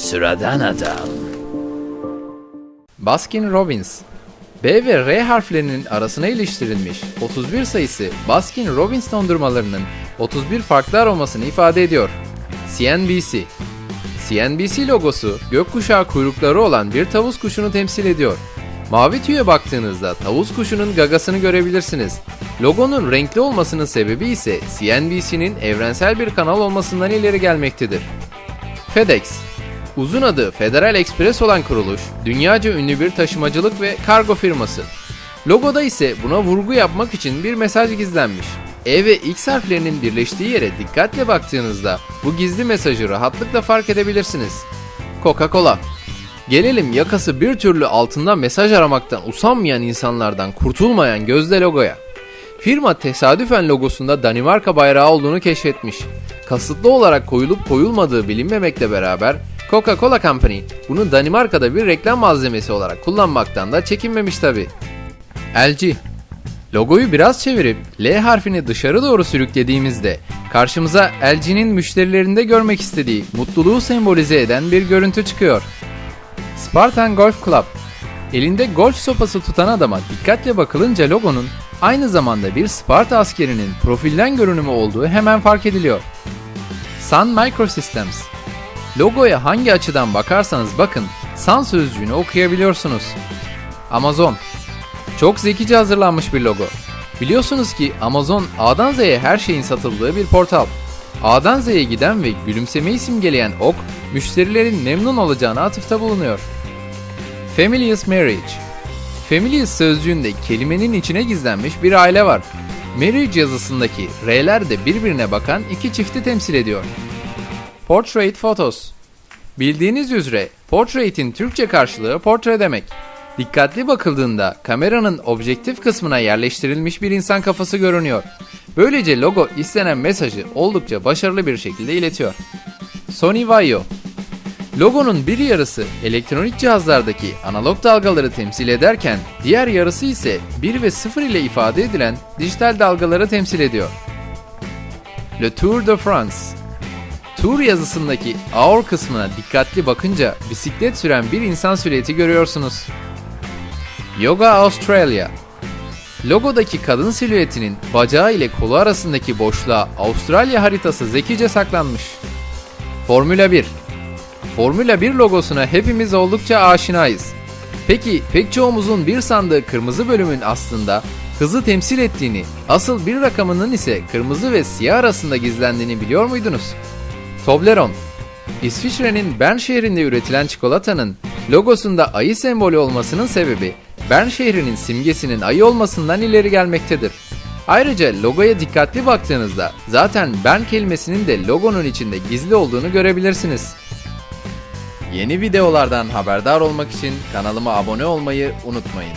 Sıradan adam. Baskin Robbins B ve R harflerinin arasına iliştirilmiş 31 sayısı Baskin Robbins dondurmalarının 31 farklı aromasını ifade ediyor. CNBC CNBC logosu gökkuşağı kuyrukları olan bir tavus kuşunu temsil ediyor. Mavi tüye baktığınızda tavus kuşunun gagasını görebilirsiniz. Logonun renkli olmasının sebebi ise CNBC'nin evrensel bir kanal olmasından ileri gelmektedir. FedEx Uzun adı Federal Express olan kuruluş, dünyaca ünlü bir taşımacılık ve kargo firması. Logoda ise buna vurgu yapmak için bir mesaj gizlenmiş. E ve X harflerinin birleştiği yere dikkatle baktığınızda bu gizli mesajı rahatlıkla fark edebilirsiniz. Coca-Cola Gelelim yakası bir türlü altında mesaj aramaktan usanmayan insanlardan kurtulmayan gözde logoya. Firma tesadüfen logosunda Danimarka bayrağı olduğunu keşfetmiş. Kasıtlı olarak koyulup koyulmadığı bilinmemekle beraber Coca-Cola Company bunu Danimarka'da bir reklam malzemesi olarak kullanmaktan da çekinmemiş tabi. LG Logoyu biraz çevirip L harfini dışarı doğru sürüklediğimizde karşımıza LG'nin müşterilerinde görmek istediği mutluluğu sembolize eden bir görüntü çıkıyor. Spartan Golf Club Elinde golf sopası tutan adama dikkatle bakılınca logonun aynı zamanda bir Sparta askerinin profilden görünümü olduğu hemen fark ediliyor. Sun Microsystems Logoya hangi açıdan bakarsanız bakın Sun sözcüğünü okuyabiliyorsunuz. Amazon Çok zekice hazırlanmış bir logo. Biliyorsunuz ki Amazon A'dan Z'ye her şeyin satıldığı bir portal. A'dan Z'ye giden ve gülümsemeyi simgeleyen ok, müşterilerin memnun olacağına atıfta bulunuyor. Familious Marriage Familious sözcüğünde kelimenin içine gizlenmiş bir aile var. Marriage yazısındaki R'ler de birbirine bakan iki çifti temsil ediyor. Portrait Photos Bildiğiniz üzere portrait'in Türkçe karşılığı portre demek. Dikkatli bakıldığında kameranın objektif kısmına yerleştirilmiş bir insan kafası görünüyor. Böylece logo istenen mesajı oldukça başarılı bir şekilde iletiyor. Sony Vaio Logonun bir yarısı elektronik cihazlardaki analog dalgaları temsil ederken diğer yarısı ise 1 ve 0 ile ifade edilen dijital dalgaları temsil ediyor. Le Tour de France Tour yazısındaki our kısmına dikkatli bakınca bisiklet süren bir insan silüeti görüyorsunuz. Yoga Australia Logodaki kadın silüetinin bacağı ile kolu arasındaki boşluğa Avustralya haritası zekice saklanmış. Formula 1 Formula 1 logosuna hepimiz oldukça aşinayız. Peki pek çoğumuzun bir sandığı kırmızı bölümün aslında hızı temsil ettiğini, asıl bir rakamının ise kırmızı ve siyah arasında gizlendiğini biliyor muydunuz? Toblerone İsviçre'nin Bern şehrinde üretilen çikolatanın logosunda ayı sembolü olmasının sebebi Bern şehrinin simgesinin ayı olmasından ileri gelmektedir. Ayrıca logoya dikkatli baktığınızda zaten Bern kelimesinin de logonun içinde gizli olduğunu görebilirsiniz. Yeni videolardan haberdar olmak için kanalıma abone olmayı unutmayın.